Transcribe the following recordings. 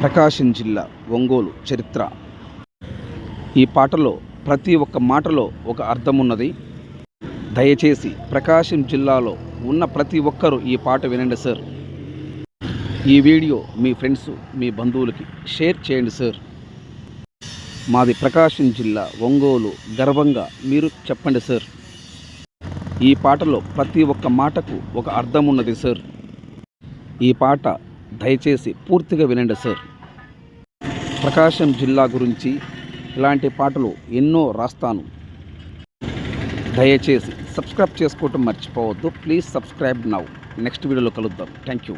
ప్రకాశం జిల్లా ఒంగోలు చరిత్ర. ఈ పాటలో ప్రతి ఒక్క మాటలో ఒక అర్థం ఉన్నది దయచేసి ప్రకాశం జిల్లాలో ఉన్న ప్రతి ఒక్కరూ ఈ పాట వినండి సార్. ఈ వీడియో మీ ఫ్రెండ్స్ మీ బంధువులకి షేర్ చేయండి సార్. మాది ప్రకాశం జిల్లా ఒంగోలు గర్వంగా మీరు చెప్పండి సార్. ఈ పాటలో ప్రతి ఒక్క మాటకు ఒక అర్థం ఉన్నది సార్. ఈ పాట దయచేసి పూర్తిగా వినండి సార్. ప్రకాశం జిల్లా గురించి ఇలాంటి పాటలు ఎన్నో రాస్తాను. దయచేసి సబ్స్క్రైబ్ చేసుకోవటం మర్చిపోవద్దు. Please subscribe now. నెక్స్ట్ వీడియోలో కలుద్దాం. Thank you.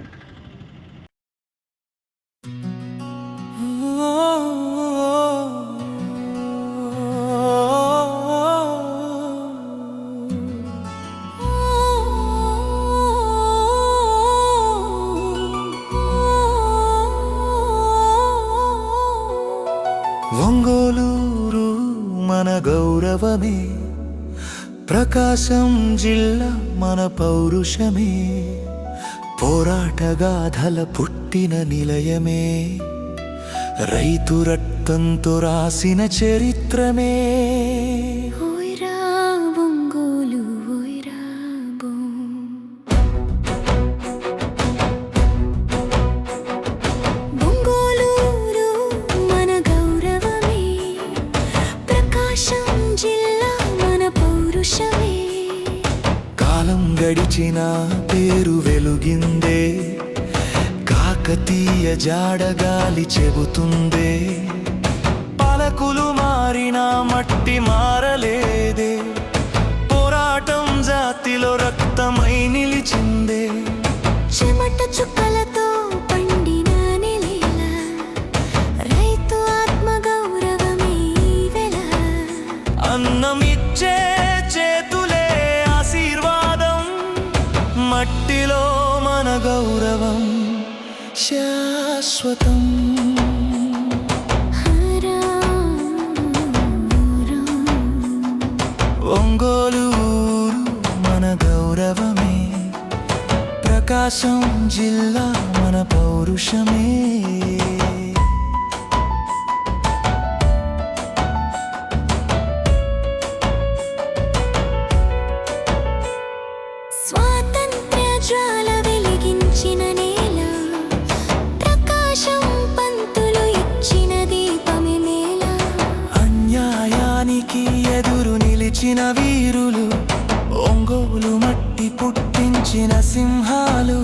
గౌరవమే. ప్రకాశం జిల్లా మన పౌరుషమే. పోరాటగాథల పుట్టిన నిలయమే. రైతు రక్తంతో రాసిన చరిత్రమే. గడిచిన పేరు వెలుగిందే. కాకతీయ జాడగాలి చెబుతుందే. పలకులు మారిన మట్టి మారలేదే. మట్టిలో మన గౌరవం శాశ్వతం. ఒంగోలు మన గౌరవమే. ప్రకాశం జిల్లా మన పౌరుషమే. స్వాతంత్ర్య వెలిగించిన నేల ప్రకాశం పంతులు ఇచ్చిన దీపమే నేల. అన్యాయానికి ఎదురు నిలిచిన వీరులు ఒంగోలు మట్టి పుట్టించిన సింహాలు.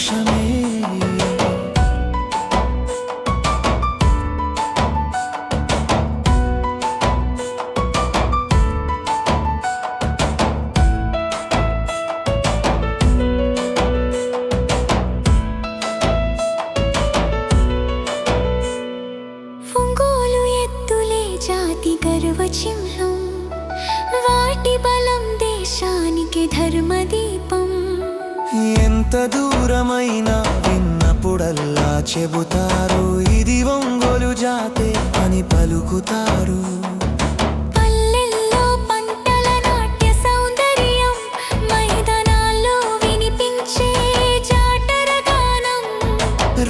పౌరుషమే ఒంగోలు ఎత్తులే జాతి గర్వ చిహ్నం వాటి బలం దేశానికి ధర్మదీపం ఎంత దూరమైనా విన్నప్పుడల్లా చెబుతారు ఇది ఒంగోలు జాతే అని పలుకుతారు.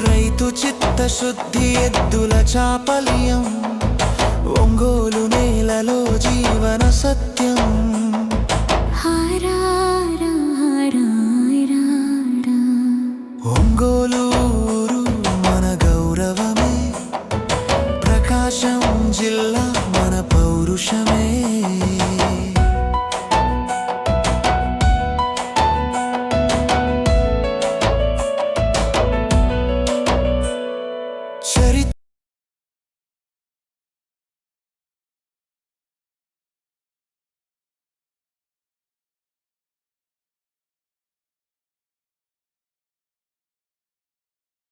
రైతు చిత్తశుద్ధి ఎద్దుల చాపల్యం ఒంగోలు నేలలో జీవన సత్యం. ప్రకాశం జిల్లా మన పౌరుషమే.